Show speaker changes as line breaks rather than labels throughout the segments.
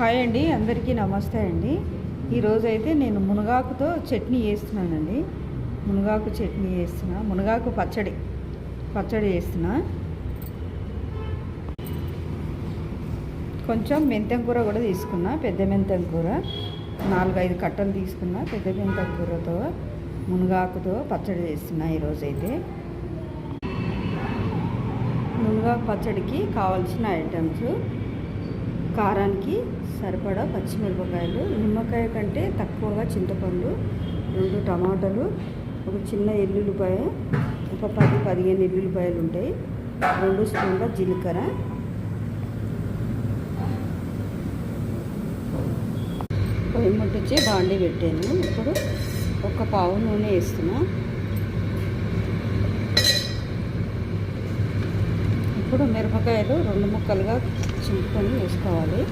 Hi అండి అందరికీ నమస్తే అండి. ఈరోజైతే నేను మునగాకుతో చట్నీ చేస్తున్నానండి. మునగాకు చట్నీ చేస్తున్నా. మునగాకు పచ్చడి. పచ్చడి చేస్తున్నా. కొంచెం మెంతెం కూర కూడా తీసుకున్నా పెద్ద మెంతెం కూర. నాలుగైదు కట్టలు తీసుకున్నా పెద్ద మెంతెం కూరతో మునగాకుతో పచ్చడి చేస్తున్నా ఈరోజైతే. మునగాకు పచ్చడికి కావాల్సిన ఐటమ్స్ కారానికి సరిపడా పచ్చిమిరపకాయలు నిమ్మకాయ కంటే తక్కువగా చింతపండు రెండు టమాటాలు ఒక చిన్న ఎల్లుల్లిపాయ ఒక పది పదిహేను ఎల్లుల్లిపాయలు ఉంటాయి రెండు స్పూన్ల జీలకర్ర. పొయ్యి ముట్టించి బాండి పెట్టాను. ఇప్పుడు ఒక పావు నూనె వేస్తున్నా. ఇప్పుడు మిరపకాయలు రెండు ముక్కలుగా చింపుకొని వేసుకోవాలి.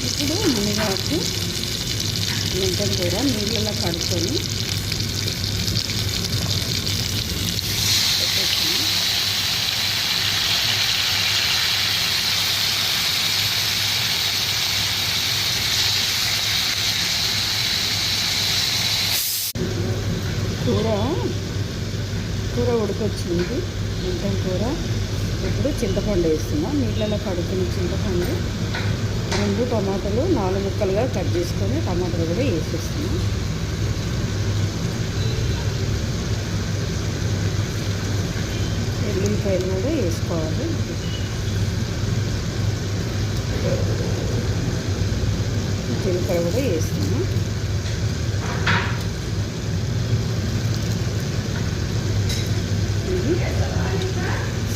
ఇప్పుడు మునిగాకు మెంతలు కూడా నీళ్ళలో కడుక్కొని కూర కూర ఉడకొచ్చింది. మెంతం కూర. ఇప్పుడు చింతపండు వేస్తున్నాం. నీళ్ళలో కడుతున్న చింతపండు రెండు టమాటాలు నాలుగు ముక్కలుగా కట్ చేసుకొని టమాటాలు కూడా వేసేస్తున్నాం. ఎల్లుల్లిపాయలు కూడా వేసుకోవాలి. జీలకర్ర కూడా వేస్తున్నాం ఇది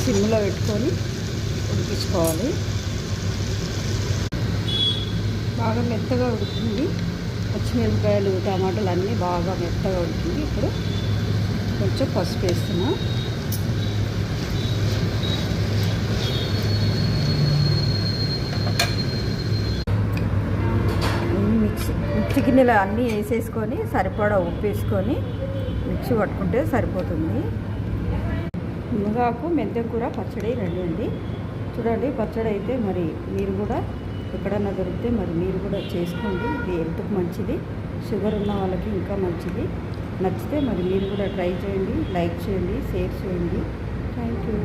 సిమ్లో పెట్టుకొని ఉడికించుకోవాలి. బాగా మెత్తగా ఉడికింది. పచ్చిమిరపకాయలు టమాటాలు అన్నీ బాగా మెత్తగా ఉడికింది. ఇప్పుడు కొంచెం పసుపు వేస్తున్నా. మిక్సీ మిక్సీ గిన్నెలు అన్నీ వేసేసుకొని సరిపడా ఉప్పు వేసుకొని మిక్సీ పట్టుకుంటే సరిపోతుంది. మునగాకు మెంతెం కూర పచ్చడి రెడీ అండి. చూడండి పచ్చడి అయితే మరి మీరు కూడా ఎక్కడన్నా దొరికితే మరి మీరు కూడా చేసుకోండి. ఇది హెల్త్కి మంచిది? షుగర్ ఉన్న వాళ్ళకి ఇంకా మంచిది. నచ్చితే మరి మీరు కూడా ట్రై చేయండి లైక్ చేయండి షేర్ చేయండి. Thank you.